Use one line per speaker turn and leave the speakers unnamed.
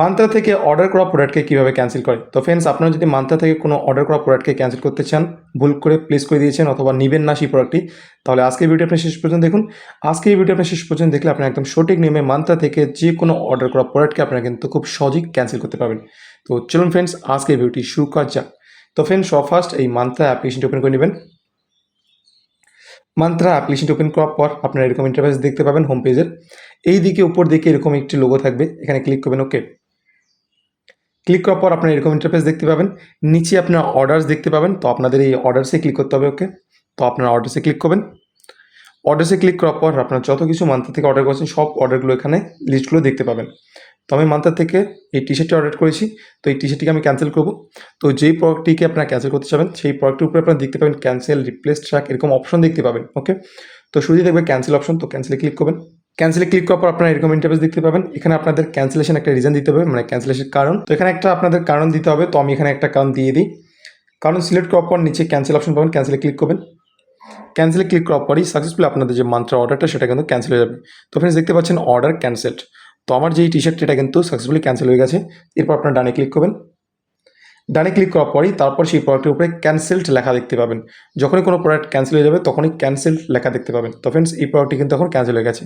Mantra থেকে order করা প্রোডাক্টকে কীভাবে ক্যান্সেল করে? তো ফ্রেন্ডস আপনারা যদি মান্ত্রা থেকে কোনো অর্ডার করা প্রোডাক্টকে ক্যান্সেল করতে চান, ভুল করে প্লেস করে দিয়েছেন অথবা নেবেন না সেই প্রোডাক্টটি তাহলে আজকের ভিডিও আপনি শেষ পর্যন্ত দেখুন। আজকে ভিডিও আপনি শেষ পর্যন্ত দেখলে আপনি একদম সঠিক নিয়মে মান্ত্রা থেকে যে কোনো অর্ডার করা প্রোডাক্টকে আপনারা কিন্তু খুব সহজেই ক্যান্সেল করতে পারবেন। তো চলুন ফ্রেন্ডস আজকে ভিডিওটি শুরু করা যাক। তো ফ্রেন্ডস সব ফার্স্ট এই মান্ত্রা অ্যাপ্লিকেশনটি ওপেন করে নেবেন। মান্ত্রা অ্যাপ্লিকেশনটি ওপেন করার পর আপনারা এরকম ইন্টারফেস দেখতে পাবেন হোম পেজের এই দিকে উপর দিকে এরকম একটি লোগো থাকবে। এখানে ক্লিক করবেন ওকে ক্লিক করার পর আপনারা এরকম ইন্টারফেস দেখতে পাবেন। নিচে আপনার অর্ডার্স দেখতে পাবেন। তো আপনাদের এই অর্ডার্সে ক্লিক করতে হবে ওকে তো আপনারা অর্ডার্সে ক্লিক করবেন। অর্ডার্সে ক্লিক করার পর আপনার যত কিছু মান্থা থেকে অর্ডার করেছেন, সব অর্ডারগুলো এখানে লিস্টগুলো দেখতে পাবেন। তো আমি মান্থা থেকে এই টি শার্টটি অর্ডার করেছি। তো এই টি শার্টটিকে আমি ক্যান্সেল করব। তো যেই প্রোডাক্টটিকে আপনারা ক্যান্সেল করতে চাবেন, সেই প্রোডাক্টের উপরে আপনারা দেখতে পাবেন ক্যান্সেল রিপ্লেস ট্র্যাক এরকম অপশন দেখতে পাবেন ওকে তো শুরুতেই দেখবে ক্যান্সেল অপশন তো ক্যান্সেলে ক্লিক করবেন। ক্যান্সেলে ক্লিক করার পর আপনারা এরকম ইন্টারভেস দেখতে পাবেন। এখানে আপনাদের ক্যান্সেলেশন একটা রিজন দিতে হবে মানে ক্যান্সেলেশন কারণ। তো এখানে একটা আপনাদের কারণ দিতে হবে, তো আমি এখানে একটা কারণ দিয়ে দিই। কারণ সিলেক্ট করার পর নিচে ক্যান্সেল অপশন পাবেন ক্যান্সেলে ক্লিক করবেন। ক্যান্সেলে ক্লিক করার পরই সাকসেসফুলি আপনাদের যে মান্ত্রা অর্ডারটা সেটা কিন্তু ক্যান্সেল হয়ে যাবে। তো ফ্রেন্ডস দেখতে পাচ্ছেন অর্ডার ক্যান্সেলড তো আমার যে টি শার্ট এটা কিন্তু সাকসেসফুলি ক্যান্সেল হয়ে গেছে। এরপর আপনার ডানে ক্লিক করবেন। ডানে ক্লিক করার পরই তারপর সেই প্রোডাক্টের উপরে ক্যান্সেলড লেখা দেখতে পাবেন। যখনই কোনো প্রোডাক্ট ক্যান্সেল হয়ে যাবে, তখনই ক্যান্সেল লেখা দেখতে পাবেন। তো ফ্রেন্ডস এই প্রোডাক্টটি কিন্তু এখন ক্যান্সেল হয়ে গেছে।